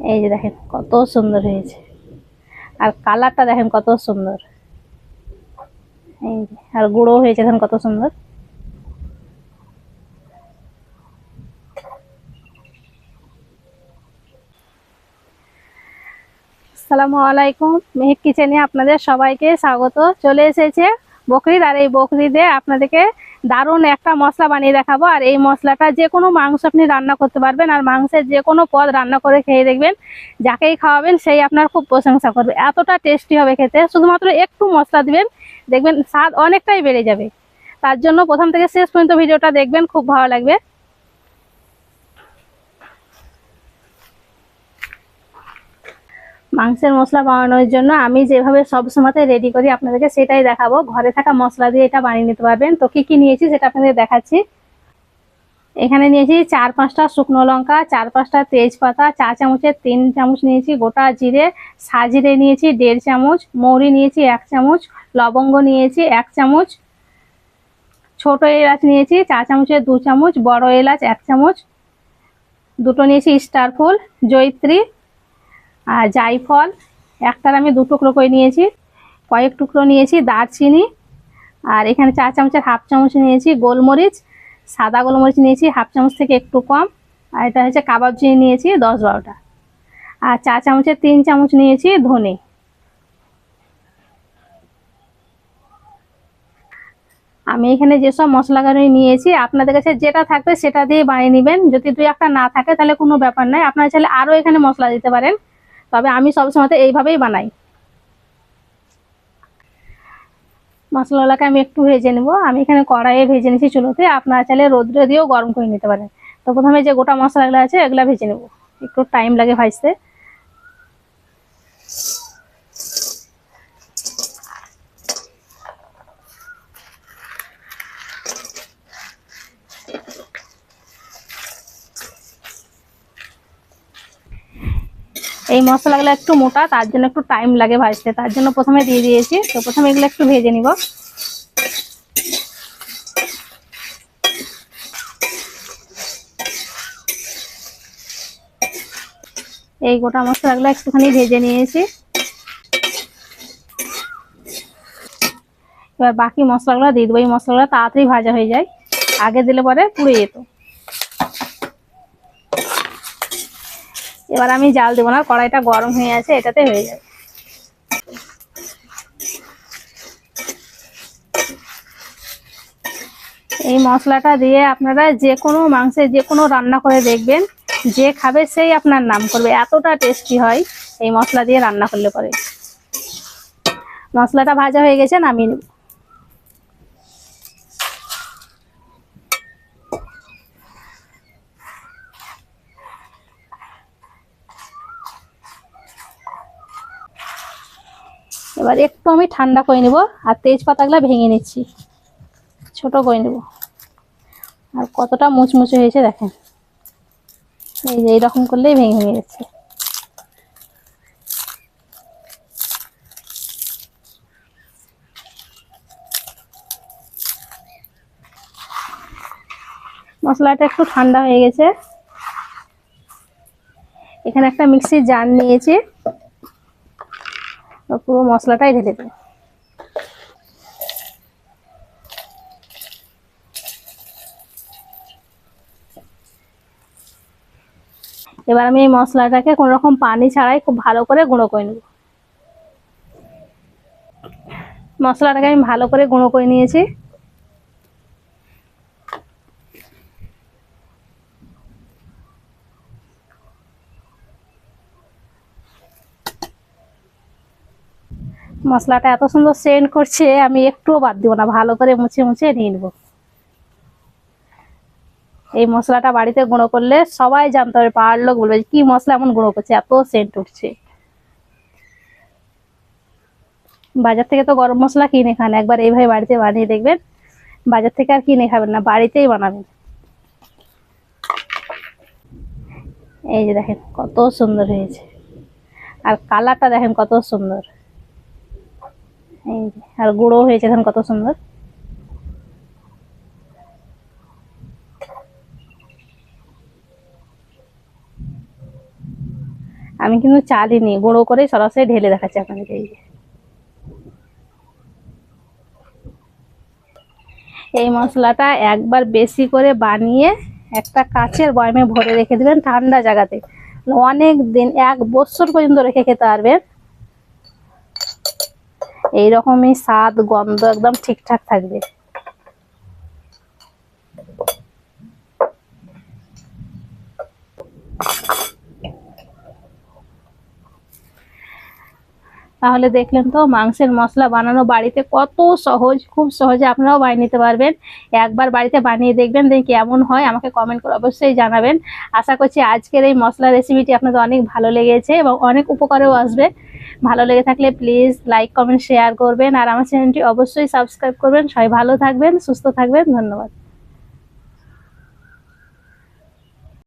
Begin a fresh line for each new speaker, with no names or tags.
এই যে দেখেন কত সুন্দর হয়েছে। আর কালারটা দেখেন কত সুন্দর। এই যে, আর গুঁড়ো হয়েছে দেখেন কত সুন্দর। আসসালামু আলাইকুম, মেহেক কিচেনে আপনাদের সবাইকে স্বাগত। চলে এসেছে বকরিদ আর এই বকরিদে আপনাদেরকে দারুণ একটা মশলা বানিয়ে দেখাবো। আর এই মশলাটা যে কোনো মাংস আপনি রান্না করতে পারবেন আর মাংসের যে কোনো পদ রান্না করে খেয়ে দেখবেন, যাকেই খাওয়াবেন সেই আপনার খুব প্রশংসা করবে। এতটা টেস্টি হবে খেতে। শুধুমাত্র একটু মশলা দিবেন, দেখবেন স্বাদ অনেকটাই বেড়ে যাবে। তার জন্য প্রথম থেকে শেষ পর্যন্ত ভিডিওটা দেখবেন, খুব ভালো লাগবে। মাংসের মশলা বানানোর জন্য আমি যেভাবে সব সময় রেডি করি আপনাদেরকে সেটাই দেখাবো। ঘরে থাকা মশলা দিয়ে এটা বানিয়ে নিতে পারবেন। তো কি কি নিয়েছি সেটা আপনাদের দেখাচ্ছি। এখানে নিয়েছি চার পাঁচটা শুকনো লঙ্কা, চার পাঁচটা তেজপাতা, চা চামচের তিন চামচ নিয়েছি গোটা জিরে সাজিরে নিয়েছি দেড় চামচ, মৌরি নিয়েছি এক চামচ, লবঙ্গ নিয়েছি এক চামচ, ছোট এলাচ নিয়েছি চা চামচের দু চামচ, বড় এলাচ এক চামচ, দুটো নিয়েছি স্টার ফুল জৈত্রী আর জায়ফল একটার আমি দু টুকরো করে নিয়েছি। কয়েক টুকরো নিয়েছি দারচিনি, আর এখানে চা চামচের হাফ চামচ নিয়েছি গোলমরিচ, সাদা গোলমরিচ নিয়েছি হাফ চামচ থেকে একটু কম, আর এটা হচ্ছে কাবাব চিনি নিয়েছি দশ বারোটা। আর চা চামচের তিন চামচ নিয়েছি ধনে। আমি এখানে যেসব মশলাগুলো নিয়েছি, আপনাদের কাছে যেটা থাকবে সেটা দিয়ে বানিয়ে নেবেন। যদি দুই একটা না থাকে, তাহলে কোনো ব্যাপার নাই। আপনারা চাইলে আরও এখানে মশলা দিতে পারেন। তবে আমি সবসময় এইভাবেই বানাই। মশলাগুলোকে আমি একটু ভেজে নেব। আমি এখানে কড়াইয়ে ভেজে নিয়েছি চুলোতে। আপনারা চাইলে রোদ্রে দিয়েও গরম করে নিতে পারেন। তো প্রথমে যে গোটা মশলাগুলো আছে, এগুলো ভেজে নেব। একটু টাইম লাগে ভাজতে। এই মশলাগুলো একটু মোটা, তার জন্য একটু টাইম লাগে ভাজতে। তার জন্য প্রথমে দিয়ে দিয়েছি। তো প্রথমে এগুলো একটু ভেজে নিব। এই গোটা মশলাগুলো একটুখানি ভেজে নিয়েছি। এবার বাকি মশলাগুলো দিয়ে দেবো। এই মশলাগুলো তাড়াতাড়ি ভাজা হয়ে যায়। আগে দিলে পরে পুড়ে যেত। এবার আমি জাল দেবো না, কড়াইটা গরম হয়ে আছে, এটাতে হয়ে যাবে। এই মশলাটা দিয়ে আপনারা যে কোনো মাংসে, যে কোনো রান্না করে দেখবেন, যে খাবে সেই আপনার নাম করবে। এতটা টেস্টি হয় এই মশলা দিয়ে রান্না করলে পরে। মশলাটা ভাজা হয়ে গেছে, নামিয়ে নেব। এবার একটু আমি ঠান্ডা করে নেব, আর তেজপাতাগুলো ভেঙে নিচ্ছি। ছোট করে নেব। আর কতটা মুচমুচে হয়েছে দেখেন। এই যে এইরকম করলেই ভেঙে ভেঙে যাচ্ছে। মশলাটা একটু ঠান্ডা হয়ে গেছে। এখানে একটা মিক্সির জার নিয়েছি। পুরো মশলাটাই ঢেলে দেবো। এবার আমি এই মশলাটাকে কোনো রকম পানি ছাড়াই খুব ভালো করে গুঁড়ো করে নেব। মশলাটাকে আমি ভালো করে গুঁড়ো করে নিয়েছি। মশলাটা এত সুন্দর সেন্ট করছে, আমি একটুও বাদ দিব না, ভালো করে মুছে মুছে নিয়ে নেব। এই মশলাটা বাড়িতে গুঁড়ো করলে সবাই জানতে হবে পাড়ার লোক বলবে কি মশলা এমন গুঁড়ো করছে, এত সেন্ট উঠছে। বাজার থেকে তো গরম মশলা কিনে খান, একবার এইভাবে বাড়িতে বানিয়ে দেখবেন, বাজার থেকে আর কিনে খাবেন না, বাড়িতেই বানাবেন। এই যে দেখেন কত সুন্দর হয়েছে। আর কালারটা দেখেন কত সুন্দর। এই যে, আর গুঁড়ো হয়েছে, দেখেন কত সুন্দর। আমি কিন্তু চালিনি গুঁড়ো করে সরাসরি ঢেলে দেখাচ্ছি আপনাদের এই যে। এই মশলাটা একবার বেশি করে বানিয়ে একটা কাচের বয়মে ভরে রেখে দিবেন ঠান্ডা জায়গাতে। অনেক দিন, এক বছর পর্যন্ত রেখে খেতে পারবেন। এইরকমই স্বাদ, গন্ধ একদম ঠিকঠাক থাকবে। তাহলে দেখলেন তো, মাংসের মশলা বানানো বাড়িতে কত সহজ, খুব সহজে আপনারাও বানিয়ে নিতে পারবেন। একবার বাড়িতে বানিয়ে দেখবেন, দেখি কেমন হয়, আমাকে কমেন্ট করে অবশ্যই জানাবেন। আশা করছি আজকের এই মশলা রেসিপিটি আপনাদের অনেক ভালো লেগেছে এবং অনেক উপকারেও আসবে। ভালো লেগে থাকলে প্লিজ লাইক কমেন্ট শেয়ার করবেন। আর আমার চ্যানেলটি অবশ্যই সাবস্ক্রাইব করবেন। সবাই ভালো থাকবেন, সুস্থ থাকবেন। ধন্যবাদ।